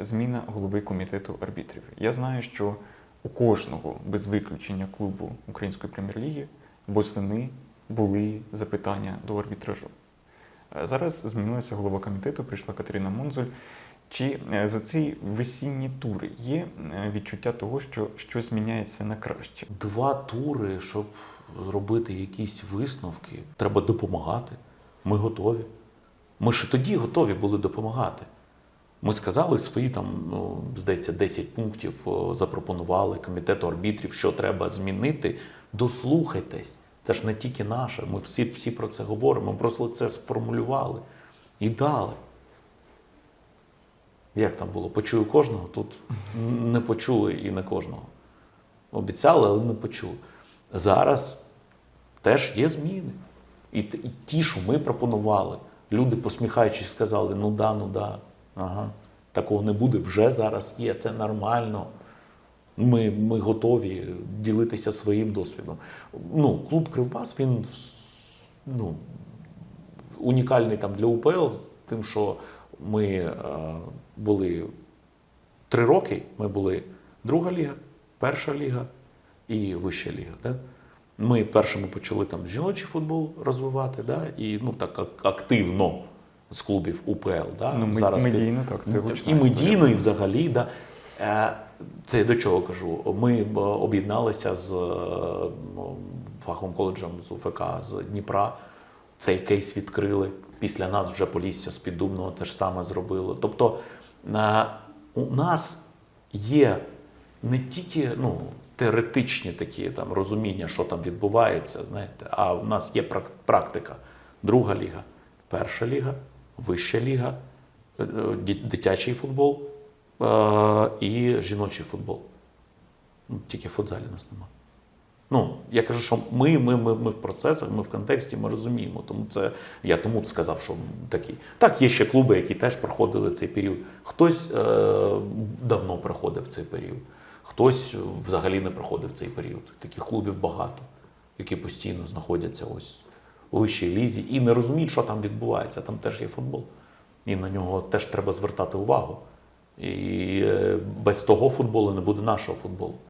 Зміна голови комітету арбітрів. Я знаю, що у кожного без виключення клубу Української прем'єр-ліги восени були запитання до арбітражу. Е, Зараз змінилася голова комітету, прийшла Катерина Монзуль. Чи е, за ці весінні тури є е, відчуття того, що щось міняється на краще? Два тури, щоб робити якісь висновки, треба допомагати. Ми готові. Ми ж тоді готові були допомагати. Ми сказали свої там, ну, здається, 10 пунктів запропонували комітету арбітрів, що треба змінити. Дослухайтесь. Це ж не тільки наше. Ми всі, всі про це говоримо. Ми просто це сформулювали і дали. Як там було? Почую кожного, тут не почули і не кожного. Обіцяли, але не почули. Зараз теж є зміни. І, і ті, що ми пропонували, люди, посміхаючись, сказали: ну да, ну да, ага, такого не буде, вже зараз є, це нормально. Ми, ми готові ділитися своїм досвідом. Ну, клуб Кривбас, він ну, унікальний там для УПЛ, тим, що ми е, були три роки, ми були друга ліга, перша ліга і вища ліга. Да? Ми першими почали там жіночий футбол розвивати, да? і ну, так активно з клубів УПЛ. Да? Ну, Зараз медійно, так, це і медійно, і взагалі. Да. Е, Це я до чого кажу? Ми е, об'єдналися з е, фаховим коледжем з УФК з Дніпра. Цей кейс відкрили. Після нас вже Полісся з Піддубного те ж саме зробило. Тобто у нас є не тільки ну, теоретичні такі там розуміння, що там відбувається, знаєте, а в нас є практика. Друга ліга, перша ліга, вища ліга, е, е, дитячий футбол е, і жіночий футбол. Ну, тільки в футзалі нас немає. Ну, я кажу, що ми, ми, ми, ми в процесах, ми в контексті, ми розуміємо. Тому це я тому сказав, що такі. Так, є ще клуби, які теж проходили цей період. Хтось е, давно проходив цей період, хтось взагалі не проходив цей період. Таких клубів багато, які постійно знаходяться ось у вищій лізі і не розуміють, що там відбувається. Там теж є футбол. І на нього теж треба звертати увагу. І е, без того футболу не буде нашого футболу.